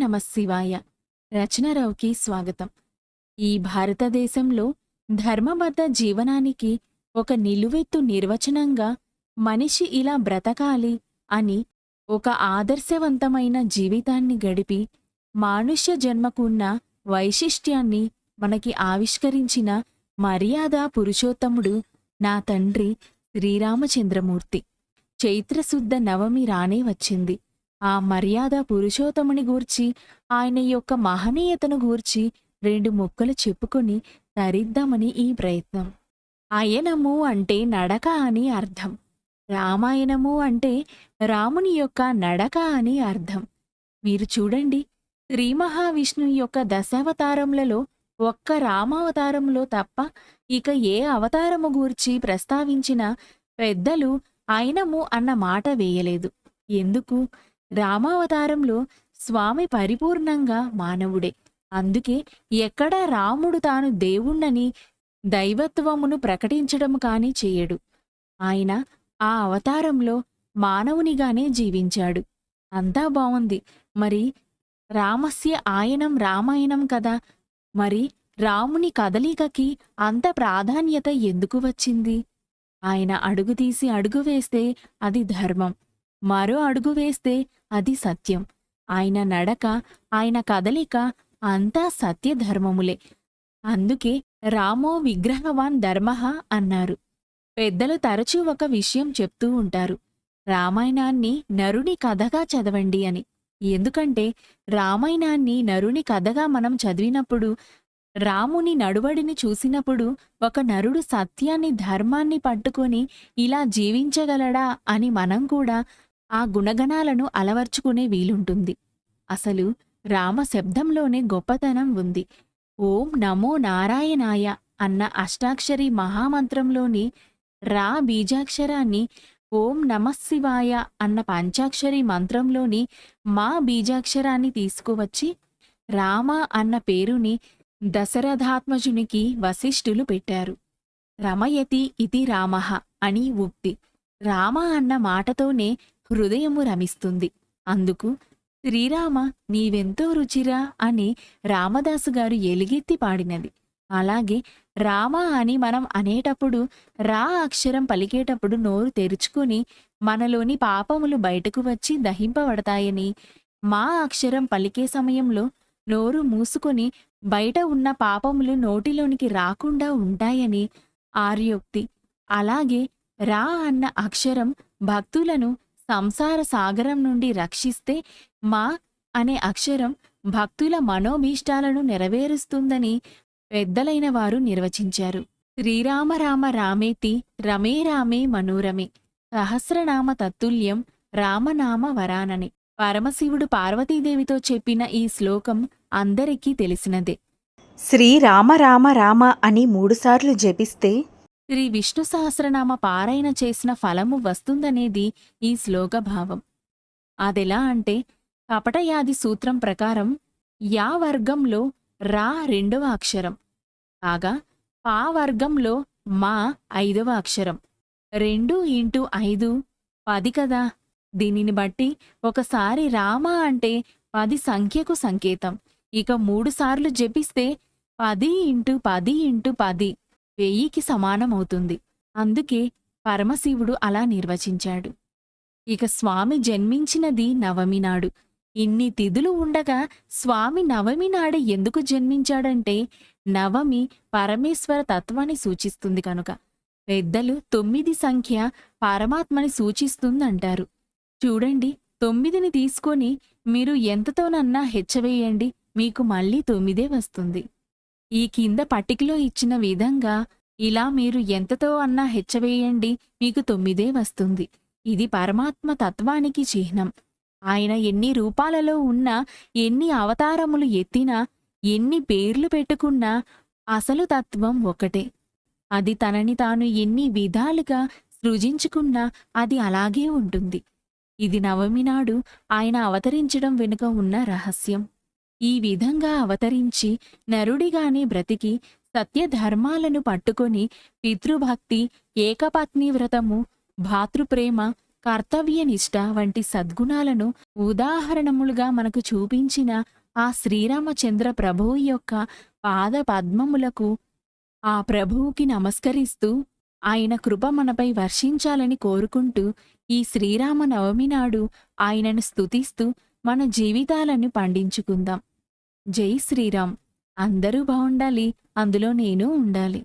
నమ శివాయ. రచనరావుకి స్వాగతం. ఈ భారతదేశంలో ధర్మబద్ధ జీవనానికి ఒక నిలువెత్తు నిర్వచనంగా మనిషి ఇలా బ్రతకాలి అని ఒక ఆదర్శవంతమైన జీవితాన్ని గడిపి మానుష్య జన్మకున్న వైశిష్ట్యాన్ని మనకి ఆవిష్కరించిన మర్యాద పురుషోత్తముడు నా తండ్రి శ్రీరామచంద్రమూర్తి. చైత్రశుద్ధ నవమి రానే వచ్చింది. ఆ మర్యాద పురుషోత్తముని గూర్చి ఆయన యొక్క మహనీయతను గూర్చి రెండు ముక్కలు చెప్పుకొని తరిద్దామని ఈ ప్రయత్నం. అయనము అంటే నడక అని అర్థం. రామాయణము అంటే రాముని యొక్క నడక అని అర్థం. మీరు చూడండి శ్రీ మహావిష్ణువు యొక్క దశావతారములలో ఒక్క రామావతారంలో తప్ప ఇక ఏ అవతారము గూర్చి ప్రస్తావించిన పెద్దలు అయినము అన్న మాట వేయలేదు. ఎందుకు? రామావతారంలో స్వామి పరిపూర్ణంగా మానవుడే. అందుకే ఎక్కడ రాముడు తాను దేవుణ్ణని దైవత్వమును ప్రకటించడం కాని చేయడు. ఆయన ఆ అవతారంలో మానవునిగానే జీవించాడు. అంతా బావుంది. మరి రామస్య ఆయనం రామాయణం కదా? మరి రాముని కదలికకి అంత ప్రాధాన్యత ఎందుకు వచ్చింది? ఆయన అడుగు తీసి అడుగు వేస్తే అది ధర్మం. మరో అడుగు వేస్తే అది సత్యం. ఆయన నడక ఆయన కదలిక అంతా సత్యధర్మములే. అందుకే రామో విగ్రహవాన్ ధర్మ అన్నారు. పెద్దలు తరచూ ఒక విషయం చెప్తూ ఉంటారు. రామాయణాన్ని నరుని కథగా చదవండి అని. ఎందుకంటే రామాయణాన్ని నరుని కథగా మనం చదివినప్పుడు రాముని నడువడిని చూసినప్పుడు ఒక నరుడు సత్యాన్ని ధర్మాన్ని పట్టుకొని ఇలా జీవించగలడా అని మనం కూడా ఆ గుణగణాలను అలవర్చుకునే వీలుంటుంది. అసలు రామ శబ్దంలోనే గొప్పతనం ఉంది. ఓం నమో నారాయణాయ అన్న అష్టాక్షరి మహామంత్రంలోని రా బీజాక్షరాన్ని ఓం నమశివాయ అన్న పంచాక్షరి మంత్రంలోని మా బీజాక్షరాన్ని తీసుకువచ్చి రామ అన్న పేరుని దశరథాత్మజునికి వశిష్ఠులు పెట్టారు. రమయతి ఇది రామః అని ఉక్తి. రామ అన్న మాటతోనే హృదయము రమిస్తుంది. అందుకు శ్రీరామ నీవెంతో రుచిరా అని రామదాసు గారు ఎలుగెత్తి పాడినది. అలాగే రామ అని మనం అనేటప్పుడు రా అక్షరం పలికేటప్పుడు నోరు తెరుచుకుని మనలోని పాపములు బయటకు వచ్చి దహింపబడతాయని మా అక్షరం పలికే సమయంలో నోరు మూసుకొని బయట ఉన్న పాపములు నోటిలోనికి రాకుండా ఉంటాయని ఆర్యోక్తి. అలాగే రా అన్న అక్షరం భక్తులను సంసార సాగరం నుండి రక్షిస్తే మా అనే అక్షరం భక్తుల మనోభీష్టాలను నెరవేరుస్తుందని పెద్దలైన వారు నిర్వచించారు. శ్రీరామ రామ రామేతి రమే రామే మనోరమే సహస్రనామ తత్తుల్యం రామనామ వరానని పరమశివుడు పార్వతీదేవితో చెప్పిన ఈ శ్లోకం అందరికీ తెలిసినదే. శ్రీ రామ రామ రామ అని మూడుసార్లు జపిస్తే శ్రీ విష్ణు సహస్రనామ పారాయణ చేసిన ఫలము వస్తుందనేది ఈ శ్లోక భావం. అదెలా అంటే కపటయాది సూత్రం ప్రకారం యా వర్గంలో రా రెండవ అక్షరం కాగా పా వర్గంలో మా ఐదవ అక్షరం. రెండు ఇంటూ ఐదు పది కదా? దీనిని బట్టి ఒకసారి రామ అంటే పది సంఖ్యకు సంకేతం. ఇక మూడుసార్లు జపిస్తే పది ఇంటూ పది ఇంటూ పది. వెయ్యికి సమానమవుతుంది. అందుకే పరమశివుడు అలా నిర్వచించాడు. ఇక స్వామి జన్మించినది నవమి నాడు. ఇన్ని తిథులు ఉండగా స్వామి నవమి నాడు ఎందుకు జన్మించాడంటే నవమి పరమేశ్వర తత్వాన్ని సూచిస్తుంది కనుక. పెద్దలు తొమ్మిది సంఖ్య పరమాత్మని సూచిస్తుందంటారు. చూడండి తొమ్మిదిని తీసుకొని మీరు ఎంతతోనన్నా హెచ్చవేయండి మీకు మళ్ళీ తొమ్మిదే వస్తుంది. ఈ కింద పట్టికలో ఇచ్చిన విధంగా ఇలా మీరు ఎంతతో అన్నా హెచ్చవేయండి మీకు తొమ్మిదే వస్తుంది. ఇది పరమాత్మ తత్వానికి చిహ్నం. ఆయన ఎన్ని రూపాలలో ఉన్నా ఎన్ని అవతారములు ఎత్తినా ఎన్ని పేర్లు పెట్టుకున్నా అసలు తత్వం ఒకటే. అది తనని తాను ఎన్ని విధాలుగా సృజించుకున్నా అది అలాగే ఉంటుంది. ఇది నవమి నాడు ఆయన అవతరించడం వెనుక ఉన్న రహస్యం. ఈ విధంగా అవతరించి నరుడిగానే బ్రతికి సత్యధర్మాలను పట్టుకొని పితృభక్తి ఏకపత్ని వ్రతము భాతృప్రేమ కర్తవ్యనిష్ట వంటి సద్గుణాలను ఉదాహరణములుగా మనకు చూపించిన ఆ శ్రీరామచంద్ర ప్రభువు యొక్క పాద పద్మములకు ఆ ప్రభువుకి నమస్కరిస్తూ ఆయన కృప మనపై వర్షించాలని కోరుకుంటూ ఈ శ్రీరామ నవమి నాడు ఆయనను స్తుతిస్తూ మన జీవితాలను పండించుకుందాం. జై శ్రీరామ్. అందరూ బాగుండాలి అందులో నేను ఉండాలి.